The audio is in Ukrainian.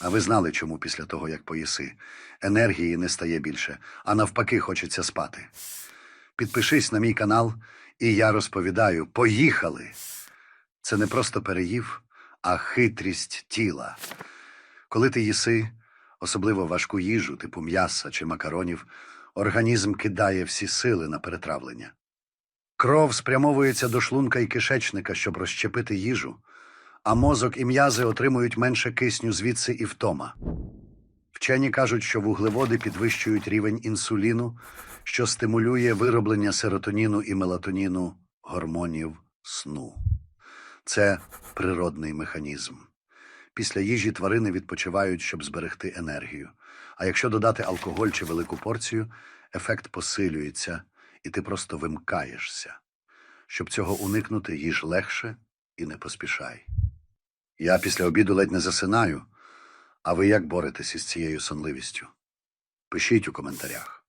А ви знали, чому після того, як поїси, енергії не стає більше, а навпаки, хочеться спати. Підпишись на мій канал, і я розповідаю: поїхали! Це не просто переїв, а хитрість тіла. Коли ти їси, особливо важку їжу, типу м'яса чи макаронів, організм кидає всі сили на перетравлення. Кров спрямовується до шлунка і кишечника, щоб розщепити їжу, а мозок і м'язи отримують менше кисню звідси і втома. Вчені кажуть, що вуглеводи підвищують рівень інсуліну, що стимулює вироблення серотоніну і мелатоніну гормонів сну. Це природний механізм. Після їжі тварини відпочивають, щоб зберегти енергію. А якщо додати алкоголь чи велику порцію, ефект посилюється, і ти просто вимкаєшся. Щоб цього уникнути, їж легше і не поспішай. Я після обіду ледь не засинаю. А ви як боретесь із цією сонливістю? Пишіть у коментарях.